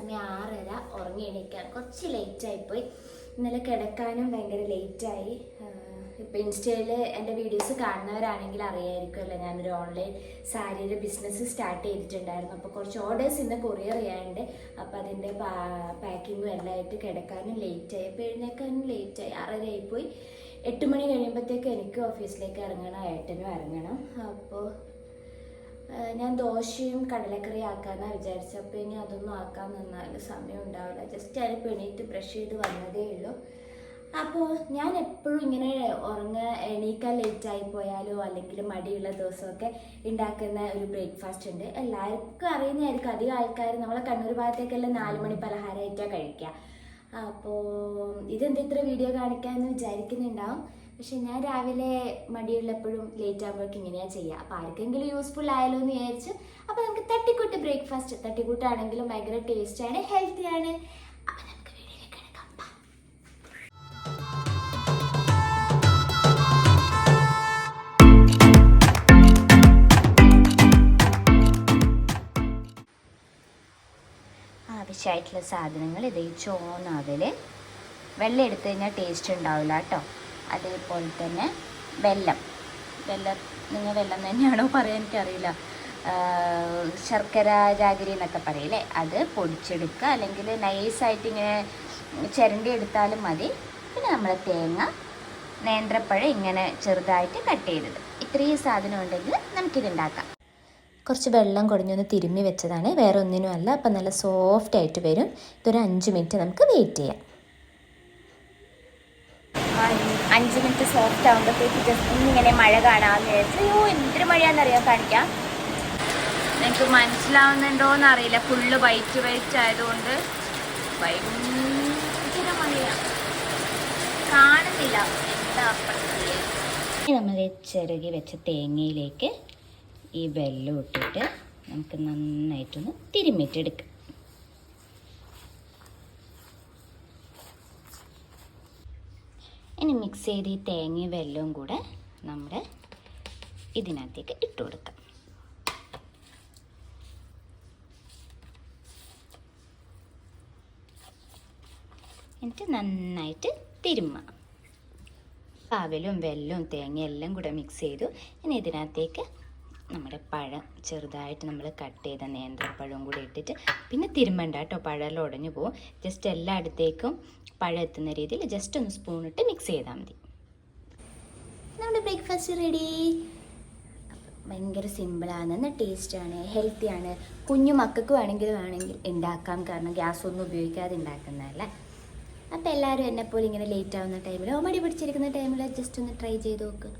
സമയം ആറര ഉറങ്ങി എണീക്കാൻ കുറച്ച് ലേറ്റായിപ്പോയി ഇന്നലെ കിടക്കാനും ഭയങ്കര ലേറ്റായി ഇപ്പോൾ ഇൻസ്റ്റയിൽ എന്റെ വീഡിയോസ് കാണുന്നവരാണെങ്കിൽ അറിയായിരിക്കുമല്ലോ ഞാനൊരു ഓൺലൈൻ സാരിയുടെ ബിസിനസ് സ്റ്റാർട്ട് ചെയ്തിട്ടുണ്ടായിരുന്നു. അപ്പോൾ കുറച്ച് ഓർഡേഴ്സ് ഇന്ന് കൊറിയർ ചെയ്യാനുണ്ട്. അപ്പോൾ അതിന്റെ പാക്കിങ്ങും എല്ലാം ആയിട്ട് കിടക്കാനും ലേറ്റായി അപ്പോൾ എഴുന്നേക്കാനും ലേറ്റായി ആറര ആയിപ്പോയി എട്ട് മണി കഴിയുമ്പോഴത്തേക്ക് എനിക്ക് ഓഫീസിലേക്ക് ഇറങ്ങണം ഏട്ടനും ഇറങ്ങണം. അപ്പോൾ ഞാൻ ദോശയും കടലക്കറിയും ആക്കാന്നാണ് വിചാരിച്ചത് അപ്പോൾ ഇനി അതൊന്നും ആക്കാൻ നിന്നാൽ സമയം ഉണ്ടാവില്ല. ജസ്റ്റ് അതിൽ പെണീറ്റ് ബ്രഷ് ചെയ്ത് വന്നതേ ഉള്ളൂ. അപ്പോൾ ഞാൻ എപ്പോഴും ഇങ്ങനെ ഉറങ്ങ എണീക്കാൻ ലേറ്റായി പോയാലോ അല്ലെങ്കിൽ മടിയുള്ള ദിവസമൊക്കെ ഉണ്ടാക്കുന്ന ഒരു ബ്രേക്ക്ഫാസ്റ്റ് ഉണ്ട്. എല്ലാവർക്കും അറിയുന്നതായിരിക്കും. അധികം ആൾക്കാർ നമ്മളെ കണ്ണൂർ ഭാഗത്തേക്കെല്ലാം നാല് മണി പലഹാരമായിട്ടാണ് കഴിക്കുക അപ്പോൾ ഇതെന്ത് ഇത്ര വീഡിയോ കാണിക്കാമെന്ന് വിചാരിക്കുന്നുണ്ടാവും. പക്ഷെ ഞാൻ രാവിലെ മടിയുള്ളപ്പോഴും ലേറ്റ് ആകുമ്പോഴൊക്കെ ഇങ്ങനെയാണ് ചെയ്യുക അപ്പോൾ ആർക്കെങ്കിലും യൂസ്ഫുൾ ആയാലോ എന്ന് വിചാരിച്ച് അപ്പോൾ നമുക്ക് തട്ടിക്കൂട്ട് ബ്രേക്ക്ഫാസ്റ്റ് തട്ടിക്കൂട്ടാണെങ്കിലും ഭയങ്കര ടേസ്റ്റാണ് ഹെൽത്തിയാണ് നമുക്ക് വീഡിയോയിലേക്ക്. ആവശ്യമായിട്ടുള്ള സാധനങ്ങൾ ഇത് ചോന്നാവിൽ വെള്ളം എടുത്തു കഴിഞ്ഞാൽ ടേസ്റ്റ് ഉണ്ടാവില്ല കേട്ടോ. അതേപോലെ തന്നെ വെല്ലം. വെല്ലം നിങ്ങൾ വെല്ലം തന്നെയാണോ പറയാൻ എനിക്കറിയില്ല. ശർക്കര ജാഗിരി എന്നൊക്കെ പറയില്ലേ അത് പൊടിച്ചെടുക്കുക. അല്ലെങ്കിൽ നൈസായിട്ട് ഇങ്ങനെ ചിരണ്ടി എടുത്താലും മതി. പിന്നെ നമ്മൾ തേങ്ങ നേന്ത്രപ്പഴം ഇങ്ങനെ ചെറുതായിട്ട് കട്ട് ചെയ്തത്. ഇത്രയും സാധനം ഉണ്ടെങ്കിൽ നമുക്കിത് ഉണ്ടാക്കാം കുറച്ച് വെള്ളം കുടഞ്ഞൊന്ന് തിരുമ്മി വെച്ചതാണ്. വേറെ ഒന്നിനും അല്ല അപ്പം നല്ല സോഫ്റ്റ് ആയിട്ട് വരും. ഇതൊരു അഞ്ച് മിനിറ്റ് നമുക്ക് വെയിറ്റ് ചെയ്യാം. അഞ്ച് മിനിറ്റ് സോഫ്റ്റ് ആകുമ്പോഴത്തേക്ക് ജസ്റ്റ് ഇങ്ങനെ മഴ കാണാമെന്ന് വിചാരിച്ചു അയ്യോ എന്തൊരു മഴയാണെന്നറിയാൻ കാണിക്കാം. നിങ്ങൾക്ക് മനസ്സിലാവുന്നുണ്ടോയെന്ന് അറിയില്ല. ഫുള്ള് വൈറ്റ് വൈറ്റ് ആയതുകൊണ്ട് ഭയങ്കര മഴയാണ് കാണുന്നില്ല. എന്താ നമ്മൾ ചെറുകി വെച്ച തേങ്ങയിലേക്ക് ഈ വെള്ളം ഇട്ടിട്ട് നമുക്ക് നന്നായിട്ടൊന്ന് തിരുമ്മിട്ടെടുക്കാം. ഇനി മിക്സ് ചെയ്ത് ഈ തേങ്ങയും വെല്ലവും കൂടെ നമ്മുടെ ഇതിനകത്തേക്ക് ഇട്ട് കൊടുക്കാം. എന്നിട്ട് നന്നായിട്ട് തിരുമ്മാം പാവലും വെല്ലവും തേങ്ങയും എല്ലാം കൂടെ മിക്സ് ചെയ്തു ഇനി ഇതിനകത്തേക്ക് നമ്മുടെ പഴം ചെറുതായിട്ട് നമ്മൾ കട്ട് ചെയ്ത നേന്ത്രപ്പഴവും കൂടി ഇട്ടിട്ട് പിന്നെ തിരുമ്മണ്ട കേട്ടോ പഴമെല്ലാം ഉടഞ്ഞു പോകും. ജസ്റ്റ് എല്ലായിടത്തേക്കും പഴം എത്തുന്ന രീതിയിൽ ജസ്റ്റ് ഒന്ന് സ്പൂൺ ഇട്ട് മിക്സ് ചെയ്താൽ മതി. നമ്മുടെ ബ്രേക്ക്ഫാസ്റ്റ് റെഡി ഭയങ്കര സിമ്പിളാണ് ടേസ്റ്റാണ് ഹെൽത്തിയാണ് കുഞ്ഞു മക്കൾക്ക് വേണമെങ്കിൽ വേണമെങ്കിൽ ഉണ്ടാക്കാം കാരണം ഗ്യാസ് ഒന്നും ഉപയോഗിക്കാതെ ഉണ്ടാക്കുന്നതല്ല. അപ്പോൾ എല്ലാവരും എന്നെപ്പോലെ ഇങ്ങനെ ലേറ്റ് ആവുന്ന ടൈമിൽ മടി പിടിച്ചിരിക്കുന്ന ടൈമിൽ ജസ്റ്റ് ഒന്ന് ട്രൈ ചെയ്ത് നോക്ക്.